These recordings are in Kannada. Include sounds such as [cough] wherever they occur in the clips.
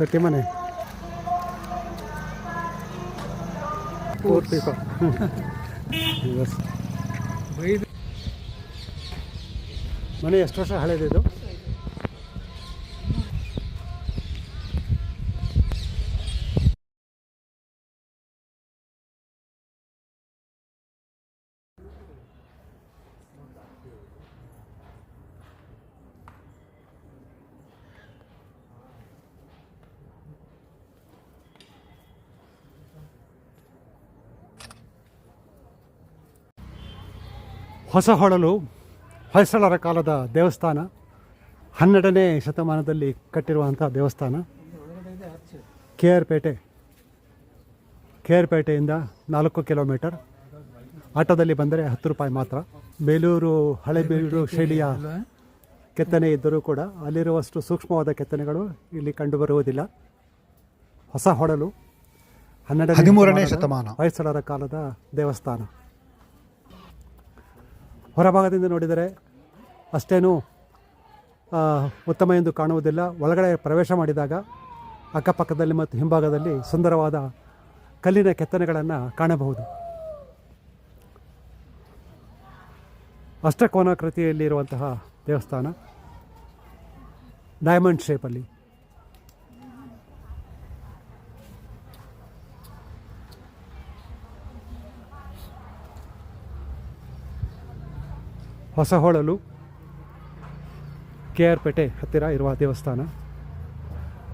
ತೊಟ್ಟಿ ಮನೆ. [laughs] ಮನೆ ಎಷ್ಟು ವರ್ಷ ಹಳೇದಿದು? ಹೊಸಹೊಳಲು ಹೊಯ್ಸಳರ ಕಾಲದ ದೇವಸ್ಥಾನ ಹನ್ನೆರಡನೇ ಶತಮಾನದಲ್ಲಿ ಕಟ್ಟಿರುವಂಥ ದೇವಸ್ಥಾನ K R Pete K R ಪೇಟೆಯಿಂದ ನಾಲ್ಕು ಕಿಲೋಮೀಟರ್. ಆಟೋದಲ್ಲಿ ಬಂದರೆ ಹತ್ತು ರೂಪಾಯಿ ಮಾತ್ರ. ಬೇಲೂರು ಹಳೆಬೇಲೂರು ಶೈಲಿಯ ಕೆತ್ತನೆ ಇದ್ದರೂ ಕೂಡ ಅಲ್ಲಿರುವಷ್ಟು ಸೂಕ್ಷ್ಮವಾದ ಕೆತ್ತನೆಗಳು ಇಲ್ಲಿ ಕಂಡುಬರುವುದಿಲ್ಲ. ಹೊಸ ಹೊಡಲು ಹನ್ನೆರಡು ಹದಿಮೂರನೇ ಶತಮಾನ. ಹೊಯ್ಸಳರ ಕಾಲದ ದೇವಸ್ಥಾನ. ಹೊರಭಾಗದಿಂದ ನೋಡಿದರೆ ಅಷ್ಟೇನೂ ಉತ್ತಮ ಎಂದು ಕಾಣುವುದಿಲ್ಲ. ಒಳಗಡೆ ಪ್ರವೇಶ ಮಾಡಿದಾಗ ಅಕ್ಕಪಕ್ಕದಲ್ಲಿ ಮತ್ತು ಹಿಂಭಾಗದಲ್ಲಿ ಸುಂದರವಾದ ಕಲ್ಲಿನ ಕೆತ್ತನೆಗಳನ್ನು ಕಾಣಬಹುದು. ಅಷ್ಟಕೋನಾಕೃತಿಯಲ್ಲಿರುವಂತಹ ದೇವಸ್ಥಾನ ಡೈಮಂಡ್ ಶೇಪಲ್ಲಿ ಹೊಸಹೊಳಲು ಕೆ ಆರ್ ಪೇಟೆ ಹತ್ತಿರ ಇರುವ ದೇವಸ್ಥಾನ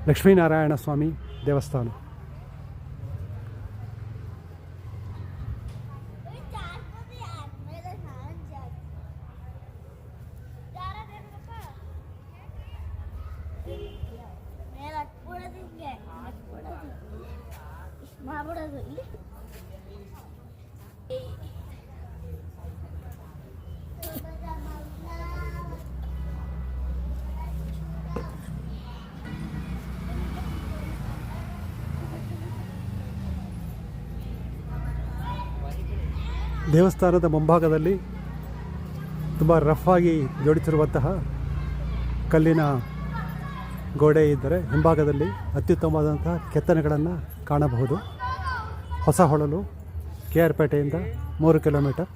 ಲಕ್ಷ್ಮೀನಾರಾಯಣ ಸ್ವಾಮಿ ದೇವಸ್ಥಾನ. ಮಾಡ್ಬಿಡೋದು ದೇವಸ್ಥಾನದ ಮುಂಭಾಗದಲ್ಲಿ ತುಂಬ ರಫ್ ಜೋಡಿಸಿರುವಂತಹ ಕಲ್ಲಿನ ಗೋಡೆ ಇದ್ದರೆ ಹಿಂಭಾಗದಲ್ಲಿ ಅತ್ಯುತ್ತಮವಾದಂತಹ ಕೆತ್ತನೆಗಳನ್ನು ಕಾಣಬಹುದು. ಹೊಸ ಹೊಳಲು ಕೆ ಆರ್ ಪೇಟೆಯಿಂದ ಮೂರು ಕಿಲೋಮೀಟರ್.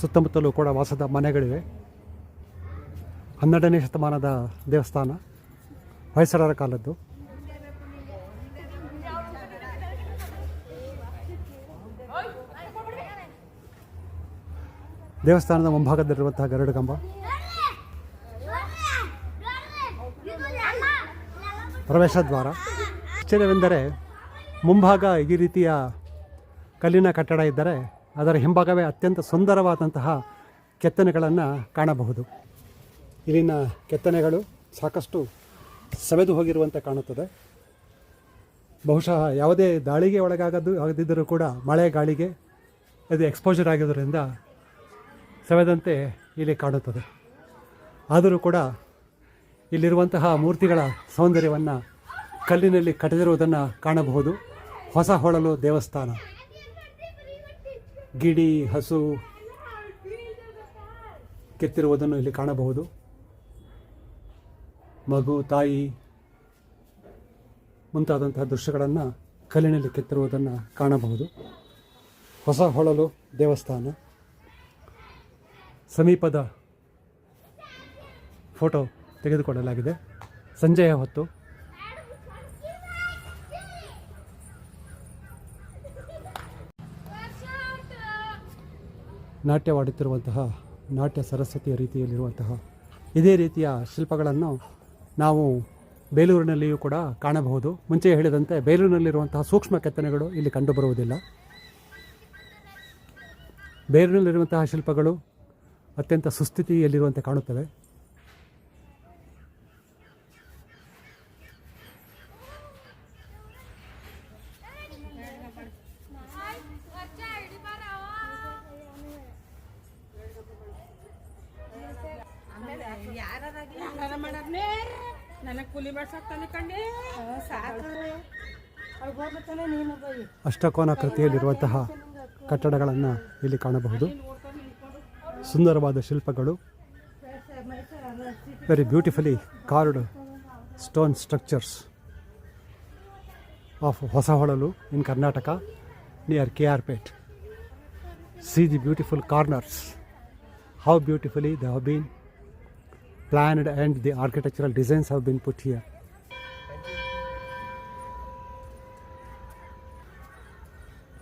ಸುತ್ತಮುತ್ತಲೂ ಕೂಡ ವಾಸದ ಮನೆಗಳಿವೆ. ಹನ್ನೆರಡನೇ ಶತಮಾನದ ದೇವಸ್ಥಾನ. ಹೊಯ್ಸಳರ ಕಾಲದ್ದು? ದೇವಸ್ಥಾನದ ಮುಂಭಾಗದಲ್ಲಿರುವಂತಹ ಗರಡು ಕಂಬ? ಪ್ರವೇಶ ದ್ವಾರ. ಆಶ್ಚರ್ಯವೆಂದರೆ ಮುಂಭಾಗ ಈ ರೀತಿಯ ಕಲ್ಲಿನ ಕಟ್ಟಡ ಇದ್ದರೆ ಅದರ ಹಿಂಭಾಗವೇ ಅತ್ಯಂತ ಸುಂದರವಾದಂತಹ ಕೆತ್ತನೆಗಳನ್ನು ಕಾಣಬಹುದು. ಇಲ್ಲಿನ ಕೆತ್ತನೆಗಳು ಸಾಕಷ್ಟು ಸವೆದು ಹೋಗಿರುವಂತೆ ಕಾಣುತ್ತದೆ. ಬಹುಶಃ ಯಾವುದೇ ದಾಳಿಗೆ ಒಳಗಾಗದ್ದು ಆಗದಿದ್ದರೂ ಕೂಡ ಮಳೆ ಗಾಳಿಗೆ ಅದು ಎಕ್ಸ್ಪೋಜರ್ ಆಗಿರೋದ್ರಿಂದ ಸವೆದಂತೆ ಇಲ್ಲಿ ಕಾಣುತ್ತದೆ. ಆದರೂ ಕೂಡ ಇಲ್ಲಿರುವಂತಹ ಮೂರ್ತಿಗಳ ಸೌಂದರ್ಯವನ್ನು ಕಲ್ಲಿನಲ್ಲಿ ಕಟ್ಟಿದಿರುವುದನ್ನು ಕಾಣಬಹುದು. ಹೊಸ ಹೊಳಲು ದೇವಸ್ಥಾನ. ಗಿಡಿ, ಹಸು ಕೆತ್ತಿರುವುದನ್ನು ಇಲ್ಲಿ ಕಾಣಬಹುದು. ಮಗು, ತಾಯಿ ಮುಂತಾದಂತಹ ದೃಶ್ಯಗಳನ್ನು ಕಲ್ಲಿನಲ್ಲಿ ಕೆತ್ತಿರುವುದನ್ನು ಕಾಣಬಹುದು. ಹೊಸ ಹೊಳಲು ದೇವಸ್ಥಾನ. ಸಮೀಪದ ಫೋಟೋ ತೆಗೆದುಕೊಳ್ಳಲಾಗಿದೆ. ಸಂಜೆಯ ಹೊತ್ತು. ನಾಟ್ಯವಾಡುತ್ತಿರುವಂತಹ ನಾಟ್ಯ ಸರಸ್ವತಿಯ ರೀತಿಯಲ್ಲಿರುವಂತಹ ಇದೇ ರೀತಿಯ ಶಿಲ್ಪಗಳನ್ನು ನಾವು ಬೇಲೂರಿನಲ್ಲಿಯೂ ಕೂಡ ಕಾಣಬಹುದು. ಮುಂಚೆ ಹೇಳಿದಂತೆ ಬೇಲೂರಿನಲ್ಲಿರುವಂತಹ ಸೂಕ್ಷ್ಮ ಕೆತ್ತನೆಗಳು ಇಲ್ಲಿ ಕಂಡುಬರುವುದಿಲ್ಲ. ಬೇಲೂರಿನಲ್ಲಿರುವಂತಹ ಶಿಲ್ಪಗಳು ಅತ್ಯಂತ ಸುಸ್ಥಿತಿಯಲ್ಲಿರುವಂತೆ ಕಾಣುತ್ತವೆ. ಕೂಲಿ ಹೋಗ್ತಾನೆ ಅಷ್ಟಕೋನಾಕೃತಿಯಲ್ಲಿರುವಂತಹ ಕಟ್ಟಡಗಳನ್ನು ಇಲ್ಲಿ ಕಾಣಬಹುದು. ಸುಂದರವಾದ ಶಿಲ್ಪಗಳು. Very beautifully carved stone structures of Hosaholalu in Karnataka near K R Pete see the beautiful corners how beautifully the have been planned and the architectural designs have been put here.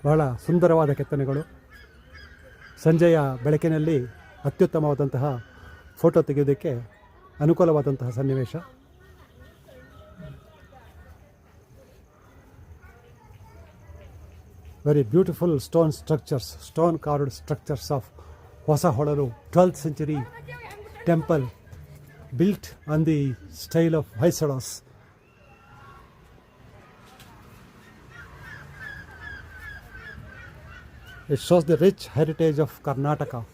ಬಹಳ ಸುಂದರವಾದ ಕೆತ್ತನೆಗಳು. ಸಂಜೆಯ ಬೆಳಕಿನಲ್ಲಿ ಅತ್ಯುತ್ತಮವಾದಂತಹ ಫೋಟೋ ತೆಗೆಯೋದಕ್ಕೆ ಅನುಕೂಲವಾದಂತಹ ಸನ್ನಿವೇಶ. Very beautiful stone structures stone carved structures of Hosaholalu twelfth century temple built on the style of Hoysalas. It shows the rich heritage of Karnataka.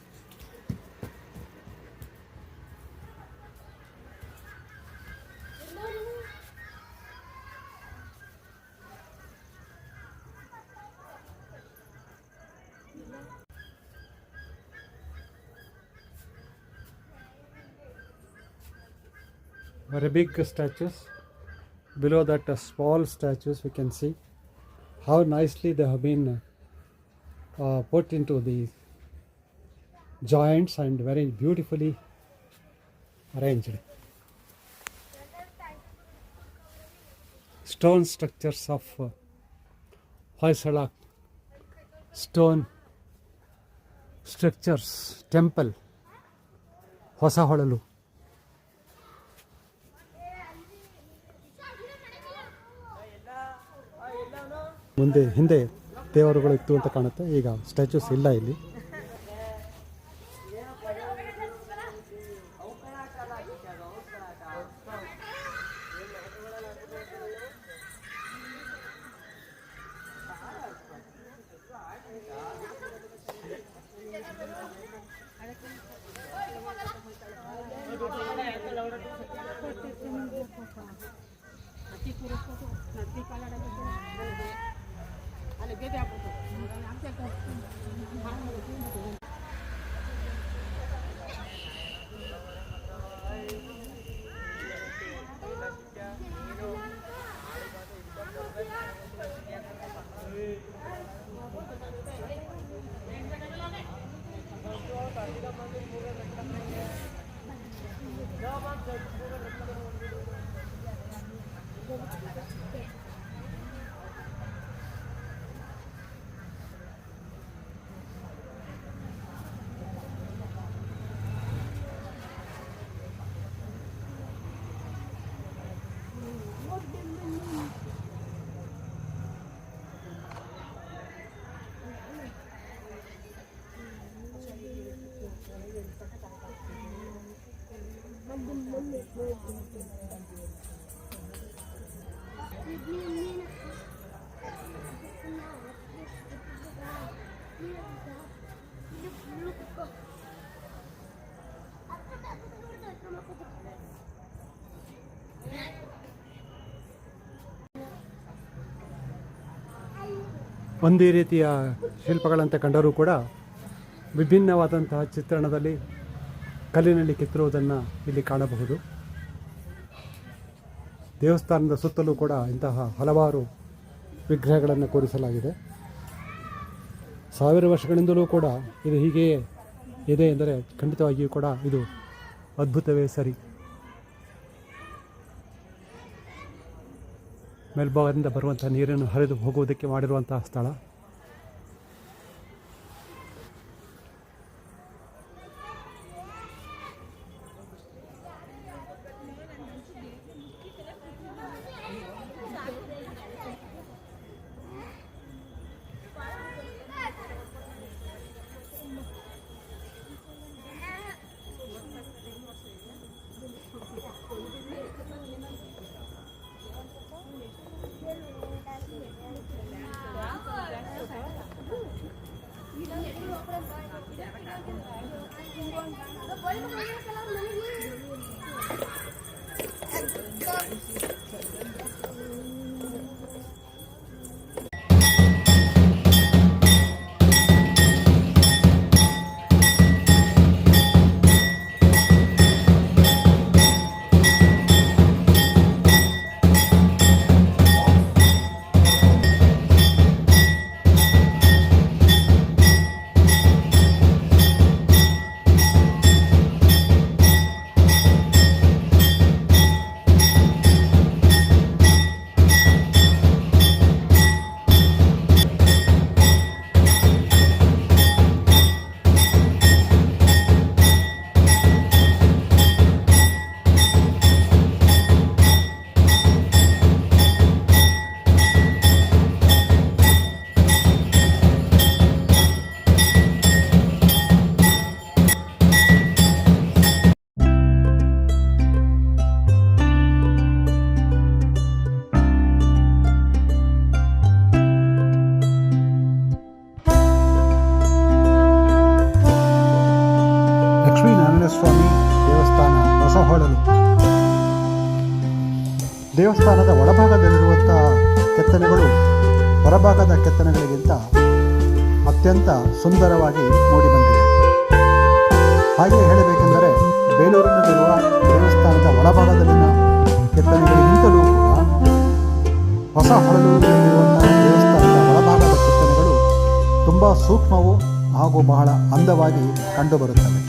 very big statues below that uh, small statues we can see how nicely they have been uh, uh, put into the joints and very beautifully arranged stone structures of uh, Hoysala stone structures temple Hosaholalu ಮುಂದೆ ಹಿಂದೆ ದೇವರುಗಳು ಇತ್ತು ಅಂತ ಕಾಣುತ್ತೆ. ಈಗ ಸ್ಟ್ಯಾಚ್ಯೂಸ್ ಇಲ್ಲ ಇಲ್ಲಿ. ಅಲ್ಲಿ आले गेले आपण आमच्या ಒಂದೇ ರೀತಿಯ ಶಿಲ್ಪಗಳಂತೆ ಕಂಡರೂ ಕೂಡ ವಿಭಿನ್ನವಾದಂತಹ ಚಿತ್ರಣದಲ್ಲಿ ಕಲ್ಲಿನಲ್ಲಿ ಕೆತ್ತಿರುವುದನ್ನು ಇಲ್ಲಿ ಕಾಣಬಹುದು. ದೇವಸ್ಥಾನದ ಸುತ್ತಲೂ ಕೂಡ ಇಂತಹ ಹಲವಾರು ವಿಗ್ರಹಗಳನ್ನು ಕೂರಿಸಲಾಗಿದೆ. ಸಾವಿರ ವರ್ಷಗಳಿಂದಲೂ ಕೂಡ ಇದು ಹೀಗೆಯೇ ಇದೆ ಎಂದರೆ ಖಂಡಿತವಾಗಿಯೂ ಕೂಡ ಇದು ಅದ್ಭುತವೇ ಸರಿ. ಮೇಲ್ಭಾಗದಿಂದ ಬರುವಂಥ ನೀರನ್ನು ಹರಿದು ಹೋಗುವುದಕ್ಕೆ ಮಾಡಿರುವಂತಹ ಸ್ಥಳ. ಹೊರಭಾಗದ ಕೆತ್ತನೆಗಳಿಗಿಂತ ಅತ್ಯಂತ ಸುಂದರವಾಗಿ ಮೂಡಿಬಂದಿದೆ ಹಾಗೆ ಹೇಳಬೇಕೆಂದರೆ ಬೇಲೂರಿನಲ್ಲಿರುವ ದೇವಸ್ಥಾನದ ಒಳಭಾಗದಲ್ಲಿನ ಕೆತ್ತನೆಗಳಿಗಿಂತಲೂ ಕೂಡ ಹೊಸ ಹೊಳಲೂರಿನಲ್ಲಿರುವಂತಹ ದೇವಸ್ಥಾನದ ಒಳಭಾಗದ ಕೆತ್ತನೆಗಳು ತುಂಬ ಸೂಕ್ಷ್ಮವು ಹಾಗೂ ಬಹಳ ಅಂದವಾಗಿ ಕಂಡುಬರುತ್ತವೆ.